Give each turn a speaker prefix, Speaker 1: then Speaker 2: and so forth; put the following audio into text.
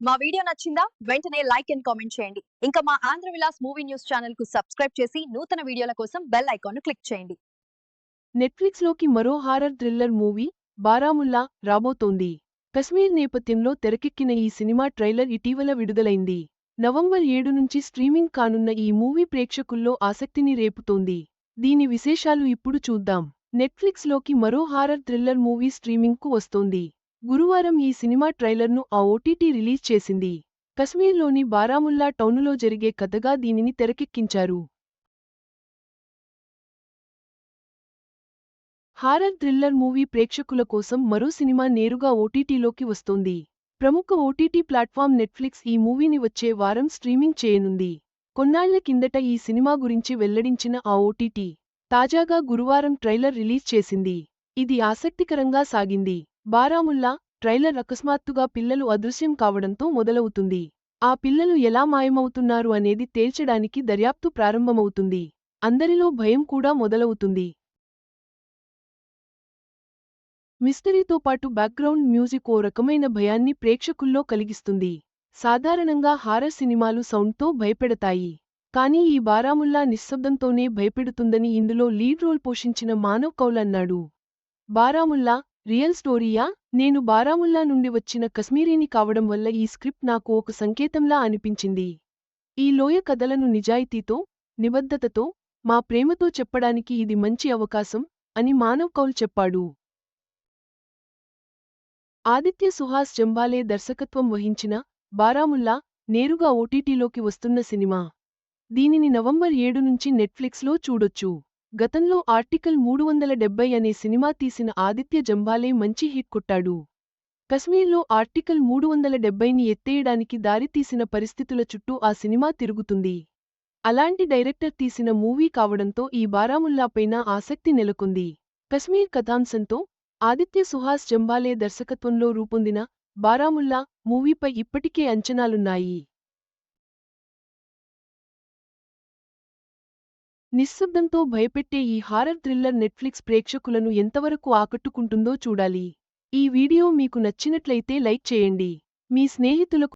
Speaker 1: మా వీడియో నచ్చిందా? వెంటనే లైక్ అండ్ కామెంట్ చేయండి. ఇంకా మా ఆంధ్ర విలాస్ మూవీ న్యూస్ ఛానల్కు సబ్స్క్రైబ్ చేసి నూతన వీడియోల కోసం బెల్ ఐకాన్ను క్లిక్ చేయండి.
Speaker 2: నెట్ఫ్లిక్స్లోకి మరో హారర్ థ్రిల్లర్ మూవీ బారాముల్లా రాబోతోంది. కశ్మీర్ నేపథ్యంలో తెరకెక్కిన ఈ సినిమా ట్రైలర్ ఇటీవల విడుదలైంది. నవంబర్ ఏడు నుంచి స్ట్రీమింగ్ కానున్న ఈ మూవీ ప్రేక్షకుల్లో ఆసక్తిని రేపుతోంది. దీని విశేషాలు ఇప్పుడు చూద్దాం. నెట్ఫ్లిక్స్లోకి మరో హారర్ థ్రిల్లర్ మూవీ స్ట్రీమింగ్కు వస్తోంది. గురువారం ఈ సినిమా ట్రైలర్ను ఆ ఓటీటీ రిలీజ్ చేసింది. కశ్మీర్లోని బారాముల్లా టౌనులో జరిగే కథగా దీనిని తెరకెక్కించారు. హారర్ థ్రిల్లర్ మూవీ ప్రేక్షకుల కోసం మరో సినిమా నేరుగా ఓటీటీలోకి వస్తోంది. ప్రముఖ ఓటీటీ ప్లాట్ఫామ్ నెట్ఫ్లిక్స్ ఈ మూవీని వచ్చే వారం స్ట్రీమింగ్ చేయనుంది. కొన్నాళ్ళ కిందట ఈ సినిమా గురించి వెల్లడించిన ఆ ఓటీటీ తాజాగా గురువారం ట్రైలర్ రిలీజ్ చేసింది. ఇది ఆసక్తికరంగా సాగింది. బారాముల్లా ట్రైలర్ అకస్మాత్తుగా పిల్లలు అదృశ్యం కావడంతో మొదలవుతుంది. ఆ పిల్లలు ఎలా మాయమవుతున్నారు అనేది తేల్చడానికి దర్యాప్తు ప్రారంభమవుతుంది. అందరిలో భయం కూడా మొదలవుతుంది. మిస్టరీతో పాటు బ్యాక్గ్రౌండ్ మ్యూజిక్ ఓ రకమైన భయాన్ని ప్రేక్షకుల్లో కలిగిస్తుంది. సాధారణంగా హారర్ సినిమాలు సౌండ్తో భయపెడతాయి. కానీ ఈ బారాముల్లా నిశ్శబ్దంతోనే భయపెడుతుందని ఇందులో లీడ్ రోల్ పోషించిన మానవ్ కౌల్ అన్నాడు. బారాముల్లా రియల్ స్టోరీయా? నేను బారాముల్లా నుండి వచ్చిన కశ్మీరీని కావడం వల్ల ఈ స్క్రిప్ట్ నాకు ఒక సంకేతంలా అనిపించింది. ఈ లోయ కథలను నిజాయితీతో నిబద్ధతతో మా ప్రేమతో చెప్పడానికి ఇది మంచి అవకాశం అని మానవ్ కౌల్ చెప్పాడు. ఆదిత్య సుహాస్ జంబాలే దర్శకత్వం వహించిన బారాముల్లా నేరుగా ఓటీటీలోకి వస్తున్న సినిమా. దీనిని నవంబర్ ఏడు నుంచి నెట్ఫ్లిక్స్లో చూడొచ్చు. గతంలో ఆర్టికల్ మూడు వందల డెబ్బై అనే సినిమా తీసిన ఆదిత్య జంబాలే మంచి హిట్ కొట్టాడు. కశ్మీర్లో ఆర్టికల్ మూడు వందల డెబ్బైని ఎత్తేయడానికి దారితీసిన పరిస్థితుల చుట్టూ ఆ సినిమా తిరుగుతుంది. అలాంటి డైరెక్టర్ తీసిన మూవీ కావడంతో ఈ బారాముల్లాపైన ఆసక్తి నెలకొంది. కశ్మీర్ కథాంశంతో ఆదిత్య సుహాస్ జంబాలే దర్శకత్వంలో రూపొందిన బారాముల్లా మూవీపై ఇప్పటికే అంచనాలున్నాయి. నిశ్శబ్దంతో భయపెట్టే ఈ హారర్ థ్రిల్లర్ నెట్ఫ్లిక్స్ ప్రేక్షకులను ఎంతవరకు ఆకట్టుకుంటుందో చూడాలి. ఈ వీడియో మీకు నచ్చినట్లయితే లైక్ చేయండి. మీ స్నేహితులకు